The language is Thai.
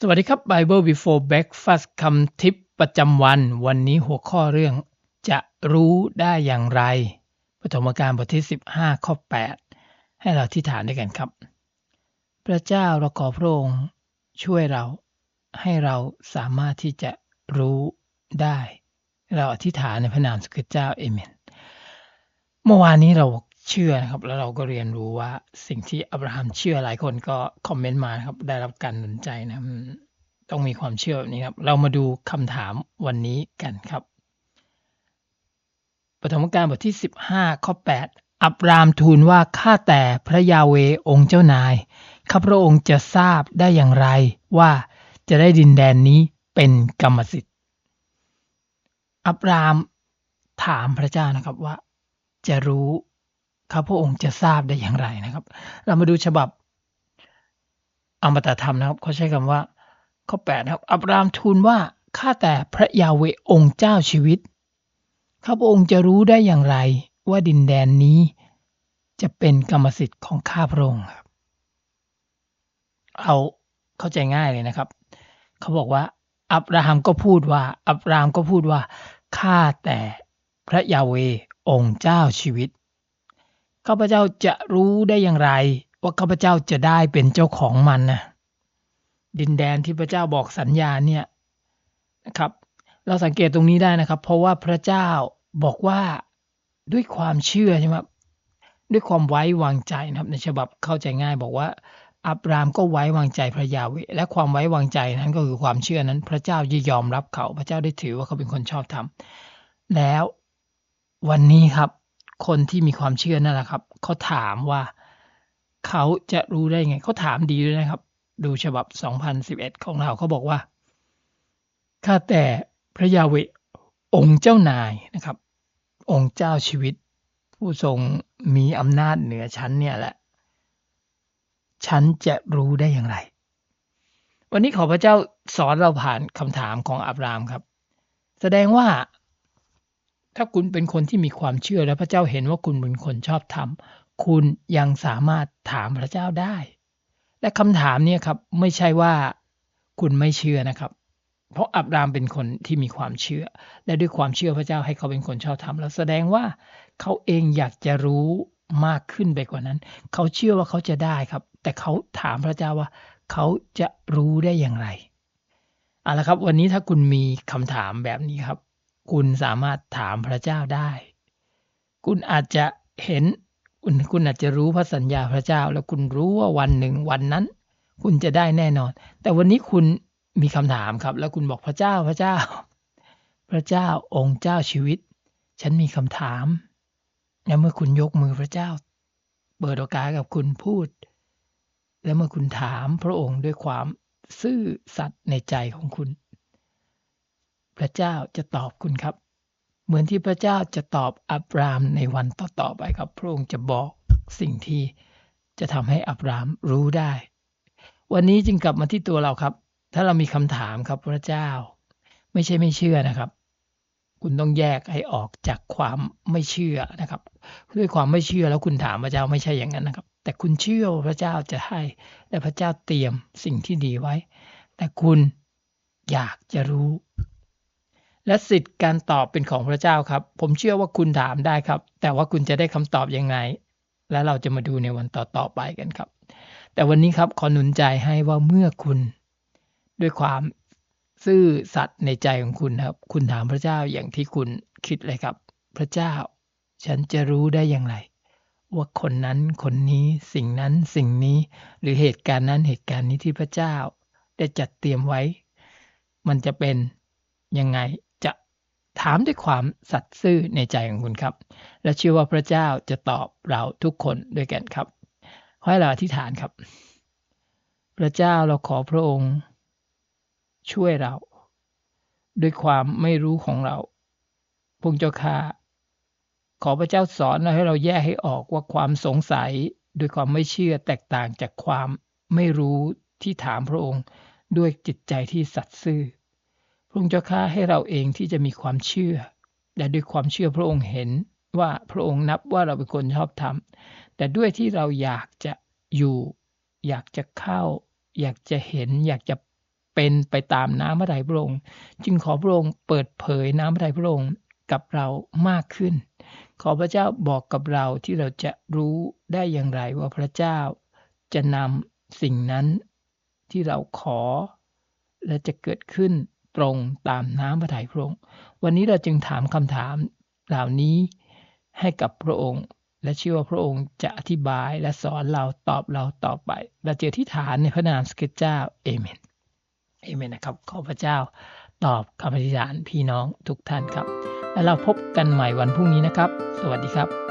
สวัสดีครับ Bible Before Breakfast คำทิปประจำวัน วันนี้หัวข้อเรื่อง จะรู้ได้อย่างไร ปฐมกาลบทที่ 15 ข้อ 8 ให้เราที่ฐานด้วยกันครับ พระเจ้าเราขอพระองค์ช่วยเราให้เราสามารถที่จะรู้ได้ เราอธิษฐานในพระนามสุขเจ้าเอเมน เมื่อวานนี้เรา เชื่อนะครับ แล้วเราก็เรียนรู้ว่าสิ่งที่อับราฮัมเชื่อหลายคนก็คอมเมนต์มาครับ ได้รับการหนุนใจนะต้องมีความเชื่อแบบนี้ครับ เรามาดูคำถามวันนี้กันครับปฐมกาลบทที่ 15 ข้อ 8 อับรามทูลว่าข้าแต่พระยาเวองค์เจ้านายข้าพระองค์จะทราบได้อย่างไรว่าจะได้ดินแดนนี้เป็นกรรมสิทธิ์ อับรามถามพระเจ้านะครับว่า จะรู้ ข้าพระองค์จะทราบได้อย่างไรนะครับ เรามาดูฉบับอมตะธรรมนะครับเขาใช้คำว่า ข้อ8นะครับ อับรามทูลว่าข้าแต่พระยาเวองค์เจ้าชีวิตข้าพระองค์จะรู้ได้อย่างไรว่าดินแดนนี้จะเป็นกรรมสิทธิ์ของข้าพระองค์ครับ เอาเข้าใจง่ายเลยนะครับ เขาบอกว่า อับราฮัมก็พูดว่า อับรามก็พูดว่าข้าแต่พระยาเวองค์เจ้าชีวิต ข้าพเจ้าจะรู้ได้อย่างไร ว่าข้าพเจ้าจะได้เป็นเจ้าของมันนะดินแดนที่พระเจ้าบอกสัญญาเนี่ยนะครับ เราสังเกตตรงนี้ได้นะครับ เพราะว่าพระเจ้าบอกว่าด้วยความเชื่อใช่ไหมด้วยความไว้วางใจนะครับ ในฉบับเข้าใจง่ายบอกว่า อับรามก็ไว้วางใจพระยาเวและความไว้วางใจนั้นก็คือความเชื่อนั้น พระเจ้ายิยอมรับเขา พระเจ้าได้ถือว่าเขาเป็นคนชอบธรรมแล้ววันนี้ครับ คนที่มีความเชื่อนั่นแหละครับเขาถามว่าเขาจะรู้ได้ไงเขาถามดีด้วยนะครับ ดูฉบับ 2011 ของเราเขาบอกว่าข้าแต่พระยาเวองค์เจ้านายนะครับ องค์เจ้าชีวิต ผู้ทรงมีอำนาจเหนือฉันเนี่ยแหละฉันจะรู้ได้อย่างไร วันนี้ขอพระเจ้าสอนเราผ่านคำถามของอับรามครับ แสดงว่า ถ้าคุณเป็นคนที่มีความเชื่อและพระเจ้าเห็นว่าคุณเป็นคนชอบธรรมคุณยังสามารถถามพระเจ้าได้ และคำถามเนี่ยครับไม่ใช่ว่าคุณไม่เชื่อนะครับ เพราะอับรามเป็นคนที่มีความเชื่อ และด้วยความเชื่อพระเจ้าให้เขาเป็นคนชอบธรรมแล้วแสดงว่าเขาเองอยากจะรู้มากขึ้นไปกว่านั้น เขาเชื่อว่าเขาจะได้ครับ แต่เขาถามพระเจ้าว่า เขาจะรู้ได้อย่างไรเอาละครับ วันนี้ถ้าคุณมีคำถามแบบนี้ครับ คุณสามารถถามพระเจ้าได้ คุณอาจจะเห็นคุณคุณอาจจะรู้พระสัญญาพระเจ้า แล้วคุณรู้ว่าวันหนึ่งวันนั้น คุณจะได้แน่นอน แต่วันนี้คุณมีคำถามครับ แล้วคุณบอกพระเจ้าพระเจ้า พระเจ้าองค์เจ้าชีวิต ฉันมีคำถามและเมื่อคุณยกมือพระเจ้า เปิดโอกาสกับคุณพูด และเมื่อคุณถามพระองค์ด้วยความซื่อสัตย์ในใจของคุณ พระเจ้าจะตอบคุณครับ เหมือนที่พระเจ้าจะตอบอับรามในวันต่อๆไปครับ พระองค์จะบอกสิ่งที่จะทำให้อับรามรู้ได้ วันนี้จึงกลับมาที่ตัวเราครับ ถ้าเรามีคำถามครับพระเจ้า ไม่ใช่ไม่เชื่อนะครับ คุณต้องแยกให้ออกจากความไม่เชื่อนะครับ ด้วยความไม่เชื่อแล้วคุณถามพระเจ้าไม่ใช่อย่างนั้นนะครับ แต่คุณเชื่อว่าพระเจ้าจะให้ และพระเจ้าเตรียมสิ่งที่ดีไว้ แต่คุณอยากจะรู้ และสิทธิ์การตอบเป็นของพระเจ้าครับ ผมเชื่อว่าคุณถามได้ครับ แต่ว่าคุณจะได้คำตอบยังไง และเราจะมาดูในวันต่อๆไปกันครับ แต่วันนี้ครับขอหนุนใจให้ว่าเมื่อคุณ ด้วยความซื่อสัตย์ในใจของคุณครับ คุณถามพระเจ้าอย่างที่คุณคิดเลยครับ พระเจ้า ฉันจะรู้ได้อย่างไร ว่าคนนั้นคนนี้สิ่งนั้นสิ่งนี้ หรือเหตุการณ์นั้นเหตุการณ์นี้ที่พระเจ้า ได้จัดเตรียมไว้ มันจะเป็นยังไง ถามด้วยความสัตย์ซื่อในใจของคุณครับ และเชื่อว่าพระเจ้าจะตอบเราทุกคนด้วยกันครับขอให้เราอธิษฐานครับ พระเจ้าเราขอพระองค์ ช่วยเรา ด้วยความไม่รู้ของเราพระเจ้าข้าขอพระเจ้าสอนเราให้เราแยกให้ออกว่าความสงสัยด้วยความไม่เชื่อแตกต่างจากความไม่รู้ที่ถามพระองค์ ด้วยจิตใจที่สัตย์ซื่อ ระองค์เจ้าข้าให้เราเองที่จะมีความเชื่อและด้วยความเชื่อพระองค์เห็นว่าพระองค์นับว่าเราเป็นคนชอบธรรมแต่ด้วยที่เราอยากจะอยู่ อยากจะเข้า อยากจะเห็น อยากจะเป็นไปตามน้ำพระทัยพระองค์ จึงขอพระองค์เปิดเผยน้ำพระทัยพระองค์กับเรามากขึ้น ขอพระเจ้าบอกกับเราที่เราจะรู้ได้อย่างไรว่าพระเจ้าจะนำสิ่งนั้นที่เราขอและจะเกิดขึ้น ตรงตามน้ำพระทัยพระองค์ วันนี้เราจึงถามคำถามเหล่านี้ให้กับพระองค์ และเชื่อว่าพระองค์จะอธิบายและสอนเราตอบเราต่อไป เราเจอที่ฐานในพระนามสเกเจ้าเอเมนเอเมนนะครับขอพระเจ้าตอบคำอธิษฐานพี่น้องทุกท่านครับ และเราพบกันใหม่วันพรุ่งนี้นะครับ สวัสดีครับ